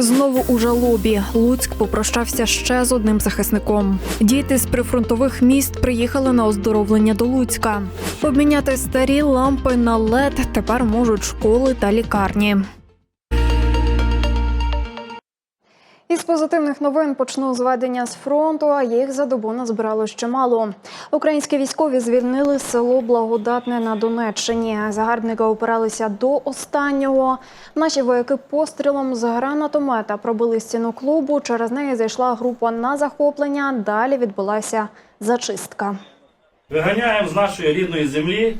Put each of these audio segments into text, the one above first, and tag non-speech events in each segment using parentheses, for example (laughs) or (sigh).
Знову у жалобі Луцьк попрощався ще з одним захисником. Діти з прифронтових міст приїхали на оздоровлення до Луцька. Обміняти старі лампи на лед тепер можуть школи та лікарні. Із позитивних новин почну зведення з фронту, а їх за добу назбирало ще. Українські військові звільнили село Благодатне на Донеччині. Загарбники опиралися до останнього. Наші вояки пострілом з гранатомета пробили стіну клубу. Через неї зайшла група на захоплення. Далі відбулася зачистка. Виганяємо з нашої рідної землі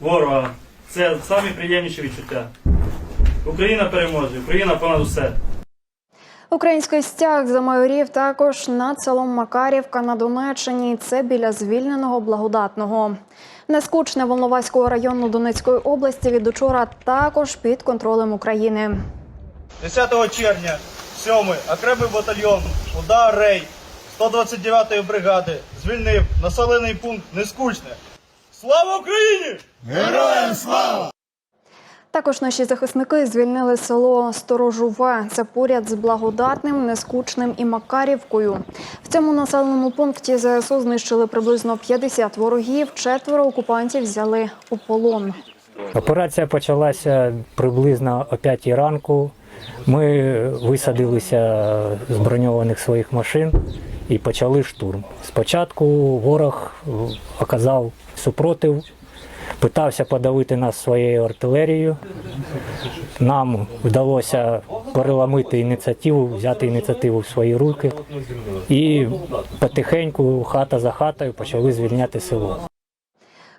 ворога. Це самі приємніші відчуття. Україна переможе, Україна понад усе. Український стяг за майорів також над селом Макарівка на Донеччині. Це біля звільненого благодатного. Нескучне Волноваського району Донецької області від учора також під контролем України. 10 червня 7-й окремий батальйон Удар Рей 129-ї бригади звільнив населений пункт Нескучне. Слава Україні! Також наші захисники звільнили село Сторожове. Це поряд з благодатним, нескучним і Макарівкою. В цьому населеному пункті ЗСУ знищили приблизно 50 ворогів. Четверо окупантів взяли у полон. Операція почалася приблизно о 5 ранку. Ми висадилися з броньованих своїх машин і почали штурм. Спочатку ворог е, оказав супротив, питався подавити нас своєю артилерією. Нам вдалося переламити ініціативу, взяти ініціативу в свої руки і потихеньку, хата за хатою, почали звільняти село.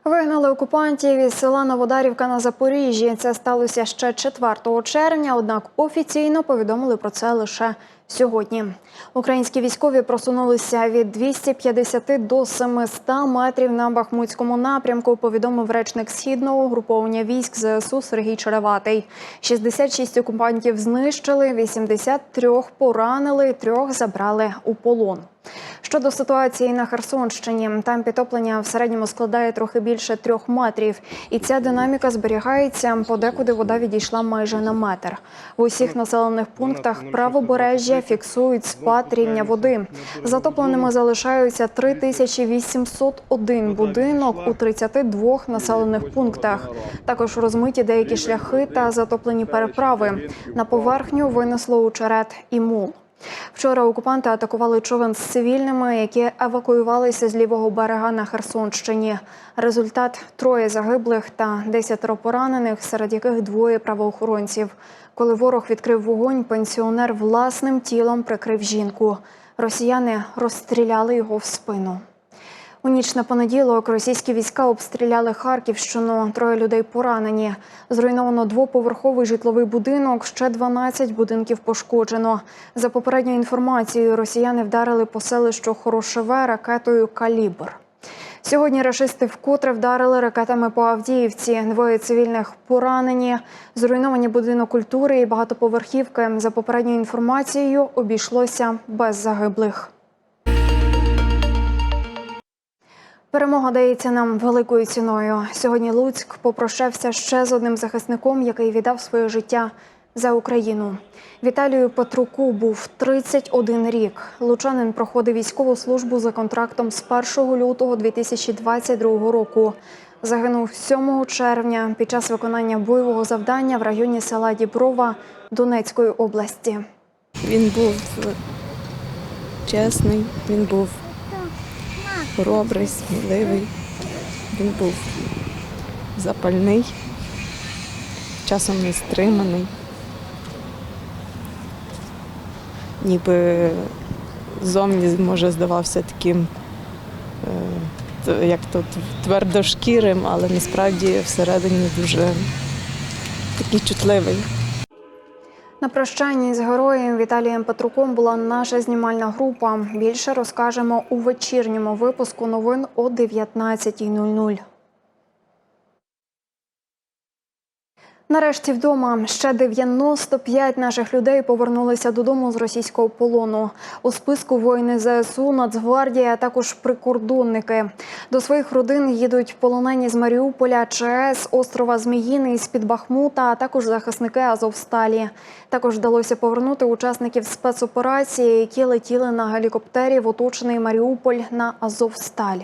Вигнали окупантів із села Новодарівка на Запоріжжі. Це сталося ще 4 червня, однак офіційно повідомили про це лише сьогодні. Українські військові просунулися від 250 до 700 метрів на Бахмутському напрямку. Повідомив речник східного угруповання військ ЗСУ Сергій Череватий. 66 окупантів знищили, 83 поранили, трьох забрали у полон. Щодо ситуації на Херсонщині, там підтоплення в середньому складає трохи більше трьох метрів, і ця динаміка зберігається. Подекуди вода відійшла майже на метр. В усіх населених пунктах правобережжя фіксують спад рівня води. Затопленими залишаються 3801 будинок у 32 населених пунктах. Також розмиті деякі шляхи та затоплені переправи. На поверхню винесло очерет і мул. Вчора окупанти атакували човен з цивільними, які евакуювалися з лівого берега на Херсонщині. Результат троє загиблих та десятеро поранених, серед яких двоє правоохоронців. Коли ворог відкрив вогонь, пенсіонер власним тілом прикрив жінку. Росіяни розстріляли його в спину. У ніч на понеділок російські війська обстріляли Харківщину. Троє людей поранені. Зруйновано двоповерховий житловий будинок. Ще 12 будинків пошкоджено. За попередньою інформацією, росіяни вдарили по селищу Хорошеве ракетою Калібр. Сьогодні рашисти вкотре вдарили ракетами по Авдіївці. Двоє цивільних поранені. Зруйновані будинок культури і багатоповерхівки. За попередньою інформацією, обійшлося без загиблих. Перемога дається нам великою ціною. Сьогодні Луцьк попрощався ще з одним захисником, який віддав своє життя за Україну. Віталію Петруку був 31 рік. Лучанин проходив військову службу за контрактом з 1 лютого 2022 року. Загинув 7 червня під час виконання бойового завдання в районі села Діброва Донецької області. Він був чесний, він був хоробрий, сміливий, він був запальний, часом нестриманий. Ніби зовні може здавався таким, е, як то твердошкірим, але насправді всередині дуже такий чутливий. На прощанні з героєм Віталієм Петруком була наша знімальна група. Більше розкажемо у вечірньому випуску новин о 19.00. Нарешті вдома ще 95 наших людей повернулися додому з російського полону. У списку воїни ЗСУ, Нацгвардія, а також прикордонники. До своїх родин їдуть полонені з Маріуполя, ЧАЕС, острова Зміїний, з під Бахмута, а також захисники Азовсталі. Також вдалося повернути учасників спецоперації, які летіли на гелікоптері в оточений Маріуполь на Азовсталь.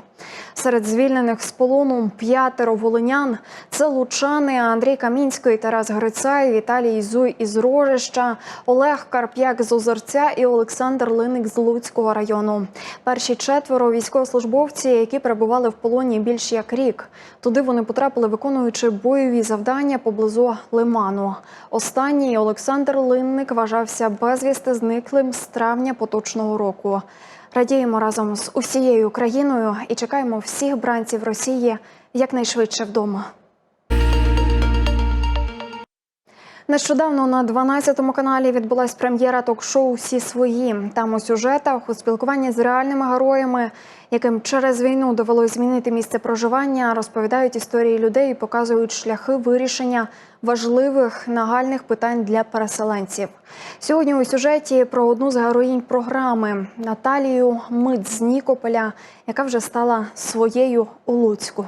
Серед звільнених з полону п'ятеро волинян. Це лучани Андрій Камінський, Тарас Грицай, Віталій Зуй із Рожища, Олег Карп'як з Озерця і Олександр Линик з Луцького району. Перші четверо військовослужбовці, які перебували в полоні більш як рік. Туди вони потрапили, виконуючи бойові завдання поблизу Лиману. Останній Олександр Линник вважався безвісти зниклим з травня поточного року. Радіємо разом з усією країною і чекаємо всіх бранців Росії якнайшвидше вдома. Нещодавно на 12 каналі відбулась прем'єра ток-шоу Всі свої. Там у сюжетах у спілкуванні з реальними героями, яким через війну довелось змінити місце проживання, розповідають історії людей і показують шляхи вирішення важливих нагальних питань для переселенців. Сьогодні у сюжеті про одну з героїнь програми Наталію Мит з Нікополя, яка вже стала своєю у Луцьку.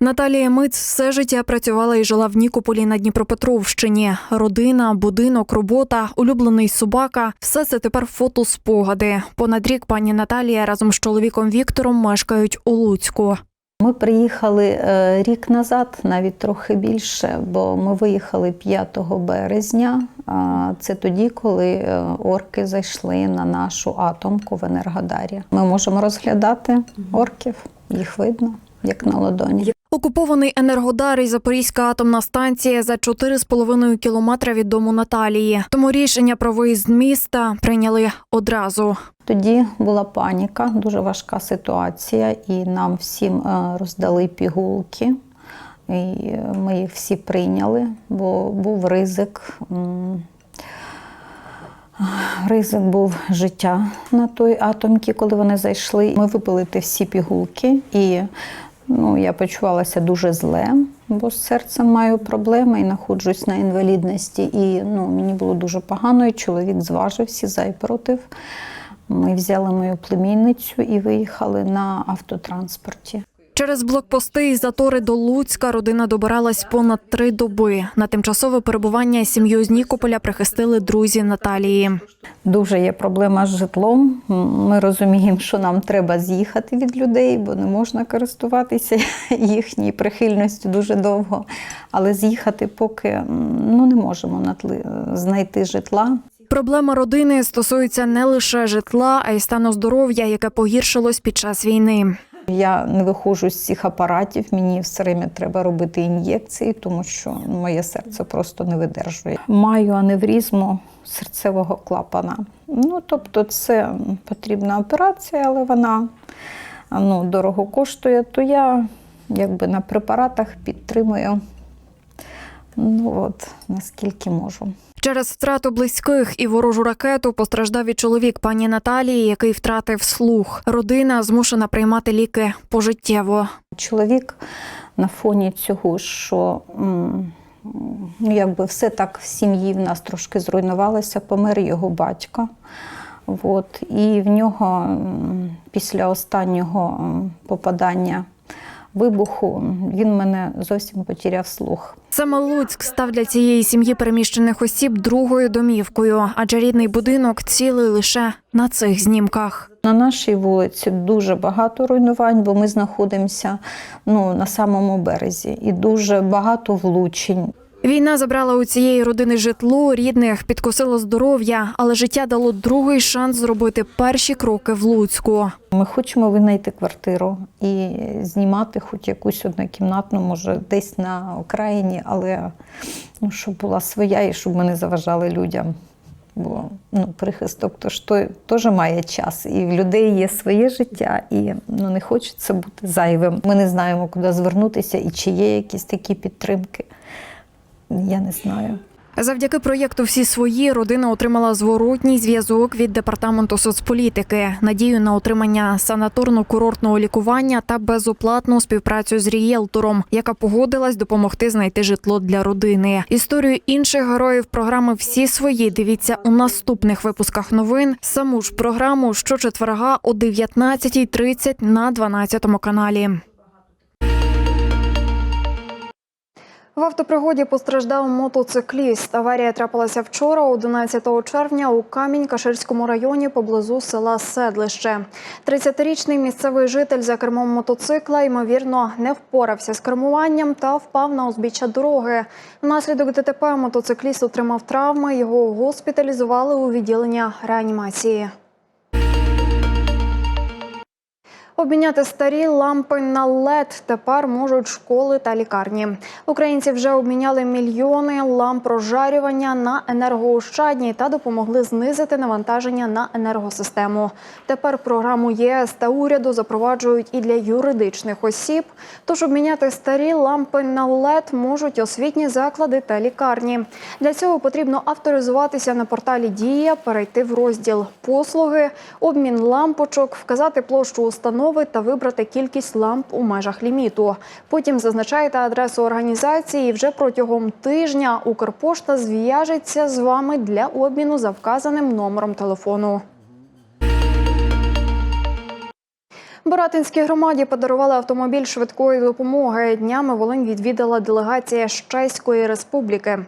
Наталія Миц все життя працювала і жила в Нікополі на Дніпропетровщині. Родина, будинок, робота, улюблений собака все це тепер фотоспогади. Понад рік пані Наталія разом з чоловіком Віктором мешкають у Луцьку. Ми приїхали е, рік назад, навіть трохи більше, бо ми виїхали 5 березня. А Це тоді, коли е, орки зайшли на нашу атомку в Енергодарі. Ми можемо розглядати орків, їх видно, як на ладоні. Окупований Енергодар і Запорізька атомна станція за 4,5 кілометри від дому Наталії. Тому рішення про виїзд міста прийняли одразу. Тоді була паніка, дуже важка ситуація, і нам всім е, роздали пігулки. І ми їх всі прийняли, бо був ризик. Ризик був життя на той атомці, коли вони зайшли. Ми випили ті всі пігулки, і ну, я почувалася дуже зле, бо з серцем маю проблеми і знаходжусь на інвалідності. І ну, мені було дуже погано, і чоловік зважився за і проти. Ми взяли мою племінницю і виїхали на автотранспорті. Через блокпости і затори до Луцька родина добиралась понад три доби. На тимчасове перебування сім'ю з Нікополя прихистили друзі Наталії. Дуже є проблема з житлом. Ми розуміємо, що нам треба з'їхати від людей, бо не можна користуватися (laughs) їхньою прихильністю дуже довго. Але з'їхати поки ну, не можемо знайти житла. Проблема родини стосується не лише житла, а й стану здоров'я, яке погіршилось під час війни. Я не виходжу з цих апаратів, мені все время треба робити ін'єкції, тому що моє серце просто не видержує. Маю аневризму серцевого клапана. Ну, тобто, це потрібна операція, але вона ну, дорого коштує, то я якби на препаратах підтримую. Ну от, наскільки можу. Через втрату близьких і ворожу ракету постраждав і чоловік пані Наталії, який втратив слух. Родина змушена приймати ліки пожиттєво. Чоловік на фоні цього, що ну, якби все так в сім'ї в нас трошки зруйнувалося, помер його батько. От, і в нього після останнього попадання вибуху він мене зовсім потеряв слух. Саме Луцьк став для цієї сім'ї переміщених осіб другою домівкою, адже рідний будинок цілий лише на цих знімках. На нашій вулиці дуже багато руйнувань, бо ми знаходимося ну, на самому березі і дуже багато влучень. Війна забрала у цієї родини житло, рідних, підкосило здоров'я, але життя дало другий шанс зробити перші кроки в Луцьку. Ми хочемо винайти квартиру і знімати хоч якусь однокімнатну, може, десь на окраїні, але ну, щоб була своя і щоб ми не заважали людям. Бо ну, прихисток то ж теж має час, і в людей є своє життя, і ну, не хочеться бути зайвим. Ми не знаємо, куди звернутися і чи є якісь такі підтримки. Я не знаю. Завдяки проєкту Всі свої родина отримала зворотній зв'язок від департаменту соцполітики, надію на отримання санаторно-курортного лікування та безоплатну співпрацю з рієлтором, яка погодилась допомогти знайти житло для родини. Історію інших героїв програми Всі свої дивіться у наступних випусках новин. Саму ж програму щочетверга о 19.30 на 12 каналі. В автопригоді постраждав мотоцикліст. Аварія трапилася вчора, 11 червня, у Камінь-Каширському районі поблизу села Седлище. 30-річний місцевий житель за кермом мотоцикла ймовірно не впорався з кермуванням та впав на узбіччя дороги. Внаслідок ДТП мотоцикліст отримав травми. Його госпіталізували у відділення реанімації. Обміняти старі лампи на LED тепер можуть школи та лікарні. Українці вже обміняли мільйони ламп розжарювання на енергоощадні та допомогли знизити навантаження на енергосистему. Тепер програму ЄС та уряду запроваджують і для юридичних осіб. Тож обміняти старі лампи на LED можуть освітні заклади та лікарні. Для цього потрібно авторизуватися на порталі Дія, перейти в розділ послуги, обмін лампочок, вказати площу установи та вибрати кількість ламп у межах ліміту. Потім зазначаєте адресу організації. і Вже протягом тижня Укрпошта зв'яжеться з вами для обміну за вказаним номером телефону. Боратинській громаді подарували автомобіль швидкої допомоги. Днями Волинь відвідала делегація з Чеської республіки.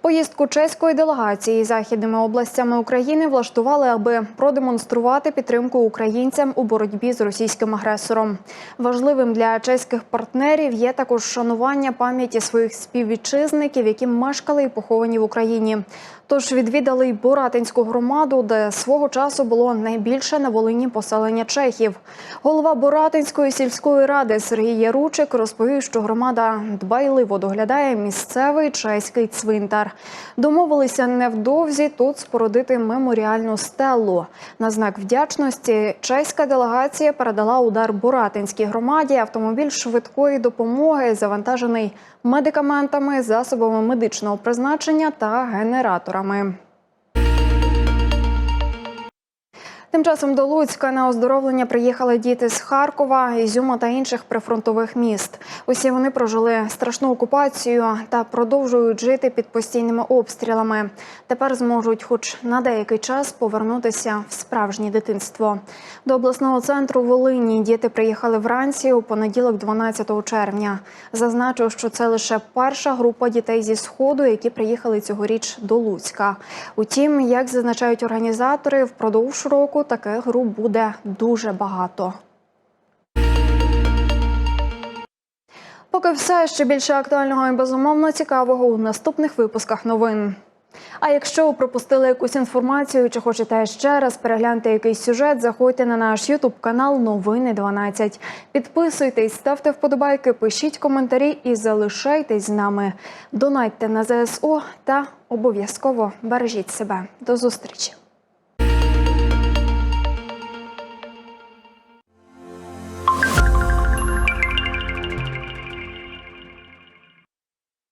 Поїздку чеської делегації західними областями України влаштували, аби продемонструвати підтримку українцям у боротьбі з російським агресором. Важливим для чеських партнерів є також шанування пам'яті своїх співвітчизників, які мешкали і поховані в Україні. Тож відвідали й Боратинську громаду, де свого часу було найбільше на Волині поселення чехів. Голова Боратинської сільської ради Сергій Яручик розповів, що громада дбайливо доглядає місцевий чеський цвинтар. Домовилися невдовзі тут спорудити меморіальну стелу. На знак вдячності чеська делегація передала удар Боратинській громаді автомобіль швидкої допомоги, завантажений медикаментами, засобами медичного призначення та генераторами випусками. Тим часом до Луцька на оздоровлення приїхали діти з Харкова, Ізюма та інших прифронтових міст. Усі вони прожили страшну окупацію та продовжують жити під постійними обстрілами. Тепер зможуть, хоч на деякий час, повернутися в справжнє дитинство. До обласного центру Волині діти приїхали вранці у понеділок, 12 червня. Зазначу, що це лише перша група дітей зі сходу, які приїхали цьогоріч до Луцька. Утім, як зазначають організатори, впродовж року таких груп буде дуже багато. Поки все ще більше актуального і безумовно цікавого у наступних випусках новин. А якщо пропустили якусь інформацію чи хочете ще раз переглянути якийсь сюжет, заходьте на наш Ютуб канал Новини 12. Підписуйтесь, ставте вподобайки, пишіть коментарі і залишайтесь з нами. Донайте на ЗСУ та обов'язково бережіть себе. До зустрічі.